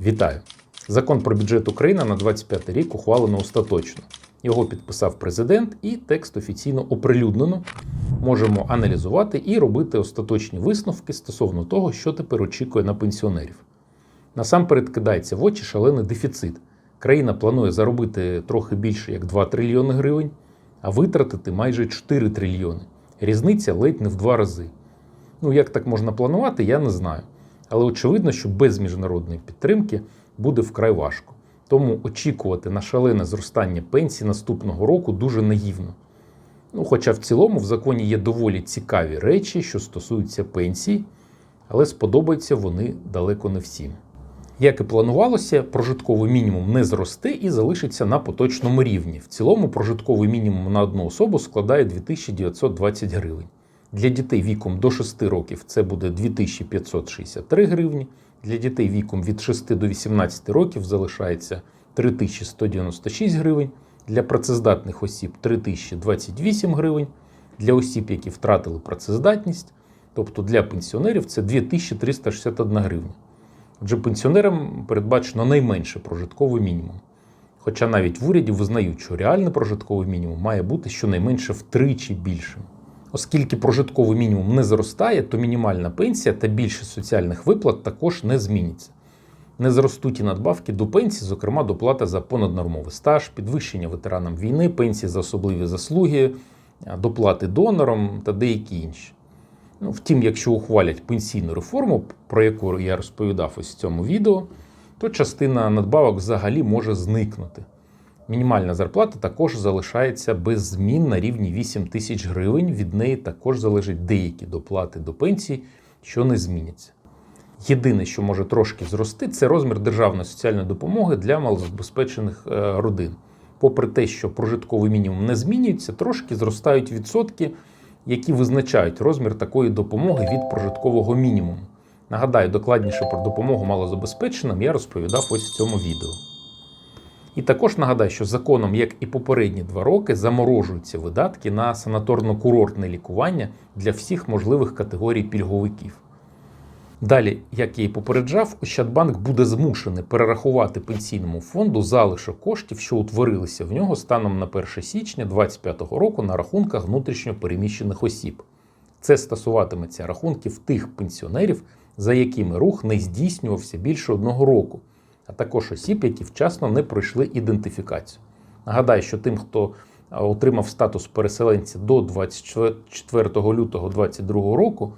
Вітаю! Закон про бюджет України на 25 рік ухвалено остаточно. Його підписав президент, і текст офіційно оприлюднено. Можемо аналізувати і робити остаточні висновки стосовно того, що тепер очікує на пенсіонерів. Насамперед кидається в очі шалений дефіцит. Країна планує заробити трохи більше як 2 трильйони гривень, а витратити майже 4 трильйони. Різниця ледь не в два рази. Ну, як так можна планувати, я не знаю. Але очевидно, що без міжнародної підтримки буде вкрай важко. Тому очікувати на шалене зростання пенсій наступного року дуже наївно. Ну, хоча в цілому в законі є доволі цікаві речі, що стосуються пенсій, але сподобаються вони далеко не всім. Як і планувалося, прожитковий мінімум не зросте і залишиться на поточному рівні. В цілому прожитковий мінімум на одну особу складає 2920 гривень. Для дітей віком до 6 років це буде 2563 гривні. Для дітей віком від 6 до 18 років залишається 3196 гривень. Для працездатних осіб 3028 гривень. Для осіб, які втратили працездатність, тобто для пенсіонерів це 2361 гривня. Отже, пенсіонерам передбачено найменше прожитковий мінімум. Хоча навіть в уряді визнають, що реальний прожитковий мінімум має бути щонайменше втричі більшим. Оскільки прожитковий мінімум не зростає, то мінімальна пенсія та більшість соціальних виплат також не зміняться. Не зростуть і надбавки до пенсії, зокрема доплата за понаднормовий стаж, підвищення ветеранам війни, пенсії за особливі заслуги, доплати донорам та деякі інші. Ну, втім, якщо ухвалять пенсійну реформу, про яку я розповідав ось в цьому відео, то частина надбавок взагалі може зникнути. Мінімальна зарплата також залишається без змін на рівні 8 тисяч гривень. Від неї також залежать деякі доплати до пенсії, що не зміняться. Єдине, що може трошки зрости, це розмір державної соціальної допомоги для малозабезпечених е, родин. Попри те, що прожитковий мінімум не змінюється, трошки зростають відсотки, які визначають розмір такої допомоги від прожиткового мінімуму. Нагадаю, докладніше про допомогу малозабезпеченим я розповідав ось в цьому відео. І також нагадаю, що законом, як і попередні два роки, заморожуються видатки на санаторно-курортне лікування для всіх можливих категорій пільговиків. Далі, як я і попереджав, Ощадбанк буде змушений перерахувати пенсійному фонду залишок коштів, що утворилися в нього станом на 1 січня 2025 року на рахунках внутрішньо переміщених осіб. Це стосуватиметься рахунків тих пенсіонерів, за якими рух не здійснювався більше одного року, а також осіб, які вчасно не пройшли ідентифікацію. Нагадаю, що тим, хто отримав статус переселенця до 24 лютого 2022 року,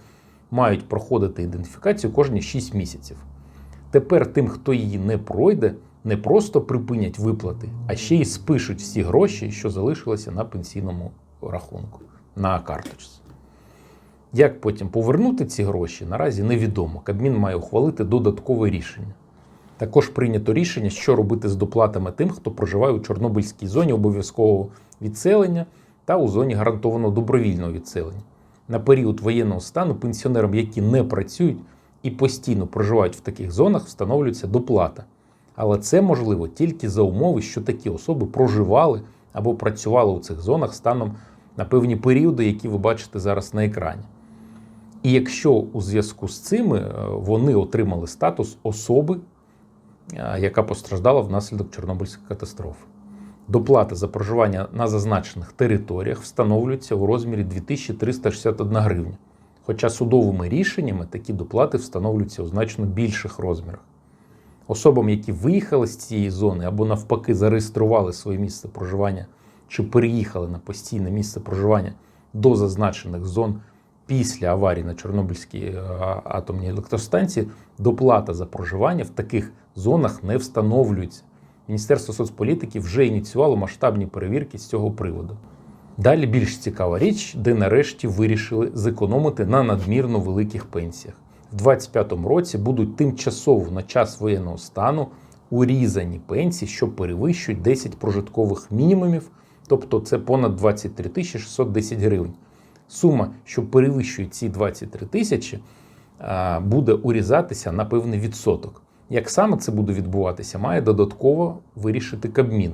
мають проходити ідентифікацію кожні 6 місяців. Тепер тим, хто її не пройде, не просто припинять виплати, а ще й спишуть всі гроші, що залишилися на пенсійному рахунку, на карточці. Як потім повернути ці гроші, наразі невідомо. Кабмін має ухвалити додаткове рішення. Також прийнято рішення, що робити з доплатами тим, хто проживає у Чорнобильській зоні обов'язкового відселення та у зоні гарантованого добровільного відселення. На період воєнного стану пенсіонерам, які не працюють і постійно проживають в таких зонах, встановлюється доплата. Але це можливо тільки за умови, що такі особи проживали або працювали у цих зонах станом на певні періоди, які ви бачите зараз на екрані. І якщо у зв'язку з цими е, вони отримали статус особи, яка постраждала внаслідок Чорнобильської катастрофи. Доплата за проживання на зазначених територіях встановлюється у розмірі 2361 гривня. Хоча судовими рішеннями такі доплати встановлюються у значно більших розмірах. Особам, які виїхали з цієї зони або навпаки зареєстрували своє місце проживання чи переїхали на постійне місце проживання до зазначених зон після аварії на Чорнобильській е, атомній електростанції, доплата за проживання в таких зонах не встановлюється. Міністерство соцполітики вже ініціювало масштабні перевірки з цього приводу. Далі більш цікава річ, де нарешті вирішили зекономити на надмірно великих пенсіях. В 2025 році будуть тимчасово на час воєнного стану урізані пенсії, що перевищують 10 прожиткових мінімумів, тобто це понад 23 610 гривень. Сума, що перевищує ці 23 тисячі, буде урізатися на певний відсоток. Як саме це буде відбуватися, має додатково вирішити Кабмін.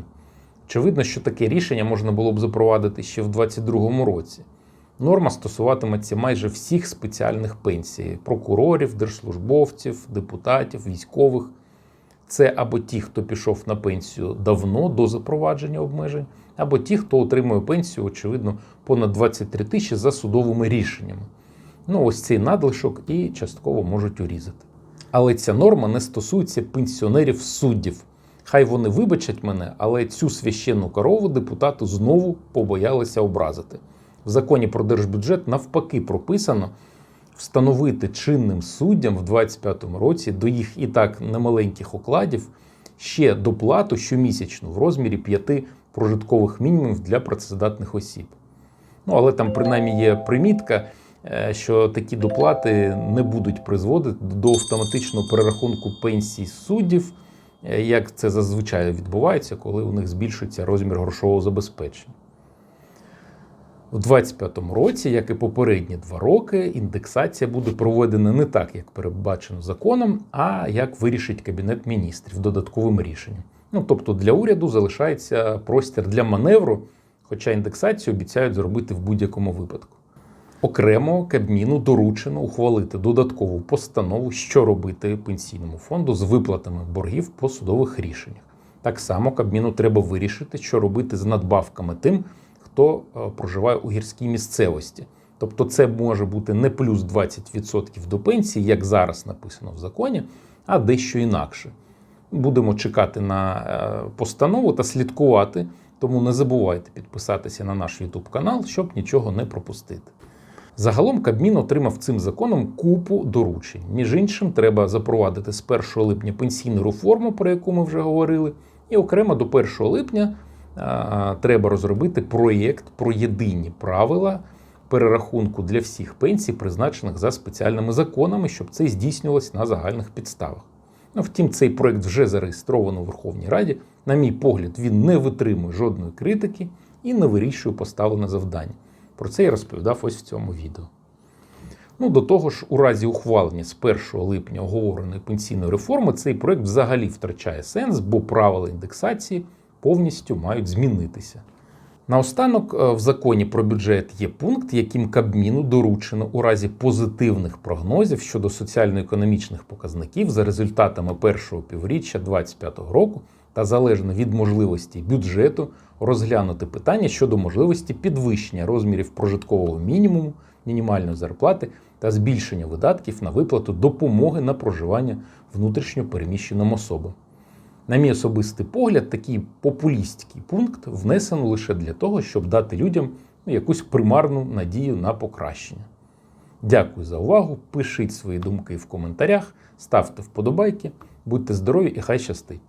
Очевидно, що таке рішення можна було б запровадити ще в 2022 році. Норма стосуватиметься майже всіх спеціальних пенсій: прокурорів, держслужбовців, депутатів, військових. Це або ті, хто пішов на пенсію давно до запровадження обмежень, або ті, хто отримує пенсію, очевидно, понад 23 тисячі за судовими рішеннями. Ну, ось цей надлишок і частково можуть урізати. Але ця норма не стосується пенсіонерів суддів. Хай вони вибачать мене, але цю священну корову депутати знову побоялися образити. В законі про держбюджет навпаки прописано встановити чинним суддям в 2025 році до їх і так немаленьких окладів ще доплату щомісячну в розмірі п'яти прожиткових мінімумів для працездатних осіб. Ну, але там принаймні є примітка, що такі доплати не будуть призводити до автоматичного перерахунку пенсій суддів, е, як це зазвичай відбувається, коли у них збільшується розмір грошового забезпечення. У 2025 році, як і попередні два роки, індексація буде проведена не так, як передбачено законом, а як вирішить Кабінет міністрів додатковим рішенням. Ну тобто для уряду залишається простір для маневру, хоча індексацію обіцяють зробити в будь-якому випадку. Окремо Кабміну доручено ухвалити додаткову постанову, що робити пенсійному фонду з виплатами боргів по судових рішеннях. Так само Кабміну треба вирішити, що робити з надбавками тим, хто е, проживає у гірській місцевості. Тобто, це може бути не плюс 20% до пенсії, як зараз написано в законі, а дещо інакше. Будемо чекати на е, постанову та слідкувати. Тому не забувайте підписатися на наш YouTube канал, щоб нічого не пропустити. Загалом Кабмін отримав цим законом купу доручень. Між іншим, треба запровадити з 1 липня пенсійну реформу, про яку ми вже говорили, і окремо до 1 липня а, треба розробити проєкт про єдині правила перерахунку для всіх пенсій, призначених за спеціальними законами, щоб це здійснювалось на загальних підставах. Ну, втім, цей проєкт вже зареєстровано у Верховній Раді. На мій погляд, він не витримує жодної критики і не вирішує поставлене завдання. Про це я розповідав ось в цьому відео. Ну, до того ж, у разі ухвалення з 1 липня оговореної пенсійної реформи цей проект взагалі втрачає сенс, бо правила індексації повністю мають змінитися. Наостанок, е, в законі про бюджет є пункт, яким Кабміну доручено у разі позитивних прогнозів щодо соціально-економічних показників за результатами першого півріччя 2025 року та залежно від можливості бюджету розглянути питання щодо можливості підвищення розмірів прожиткового мінімуму, мінімальної зарплати та збільшення видатків на виплату допомоги на проживання внутрішньо переміщеним особам. На мій особистий погляд, такий популістський пункт внесено лише для того, щоб дати людям ну, якусь примарну надію на покращення. Дякую за увагу. Пишіть свої думки в коментарях, ставте вподобайки, будьте здорові і хай щастить!